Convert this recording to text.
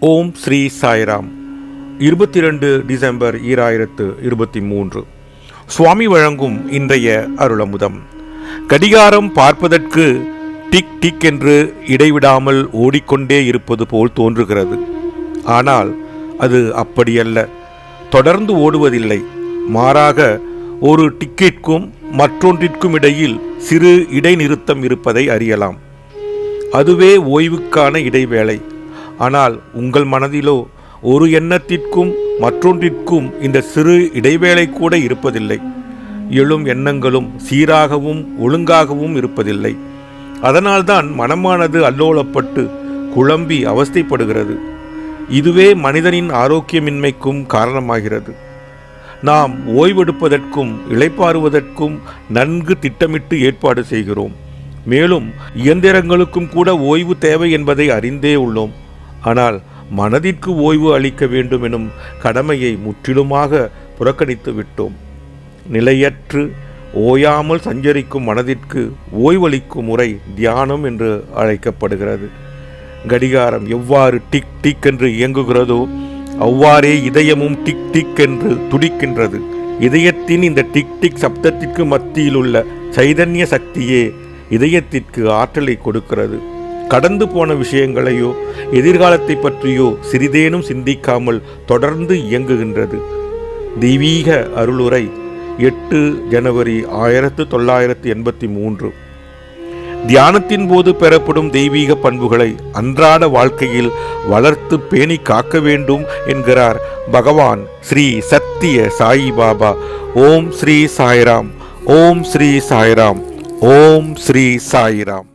ஓம் ஸ்ரீ சாய்ராம். இருபத்தி ரெண்டு டிசம்பர் ஈராயிரத்து இருபத்தி மூன்று. சுவாமி வழங்கும் இன்றைய அருளமுதம். கடிகாரம் பார்ப்பதற்கு டிக் டிக் என்று இடைவிடாமல் ஓடிக்கொண்டே இருப்பது போல் தோன்றுகிறது. ஆனால் அது அப்படியல்ல. தொடர்ந்து ஓடுவதில்லை. மாறாக ஒரு டிக்கெட்க்கும் மற்றொன்றிற்கும் இடையில் சிறு இடைநிறுத்தம் இருப்பதை அறியலாம். அதுவே ஓய்வுக்கான இடைவேளை. ஆனால் உங்கள் மனதிலோ ஒரு எண்ணத்திற்கும் மற்றொன்றிற்கும் இந்த சிறு இடைவேளை கூட இருப்பதில்லை. எழும் எண்ணங்களும் சீராகவும் ஒழுங்காகவும் இருப்பதில்லை. அதனால்தான் மனமானது அல்லோலப்பட்டு குழம்பி அவஸ்தைப்படுகிறது. இதுவே மனிதனின் ஆரோக்கியமின்மைக்கும் காரணமாகிறது. நாம் ஓய்வெடுப்பதற்கும் இளைப்பாறுவதற்கும் நன்கு திட்டமிட்டு ஏற்பாடு செய்கிறோம். மேலும் இயந்திரங்களுக்கும் கூட ஓய்வு தேவை என்பதை அறிந்தே உள்ளோம். ஆனால் மனதிற்கு ஓய்வு அளிக்க வேண்டும் எனும் கடமையை முற்றிலுமாக புறக்கணித்து விட்டோம். நிலையற்று ஓயாமல் சஞ்சரிக்கும் மனதிற்கு ஓய்வளிக்கும் முறை தியானம் என்று அழைக்கப்படுகிறது. கடிகாரம் எவ்வாறு டிக் டிக் என்று இயங்குகிறதோ அவ்வாறே இதயமும் டிக் டிக் என்று துடிக்கின்றது. இதயத்தின் இந்த டிக் டிக் சப்தத்திற்கு மத்தியில் உள்ள சைதன்ய சக்தியே இதயத்திற்கு ஆற்றலை கொடுக்கிறது. கடந்து போன விஷயங்களையோ எதிர்காலத்தை பற்றியோ சிறிதேனும் சிந்திக்காமல் தொடர்ந்து இயங்குகின்றது. தெய்வீக அருளுரை எட்டு ஜனவரி ஆயிரத்து தொள்ளாயிரத்து எண்பத்தி மூன்று. தியானத்தின் போது பெறப்படும் தெய்வீக பண்புகளை அன்றாட வாழ்க்கையில் வளர்த்து பேணி காக்க வேண்டும் என்கிறார் பகவான் ஸ்ரீ சத்திய சாயி பாபா. ஓம் ஸ்ரீ சாய்ராம் ஓம் ஸ்ரீ சாய்ராம் ஓம் ஸ்ரீ சாய்ராம்.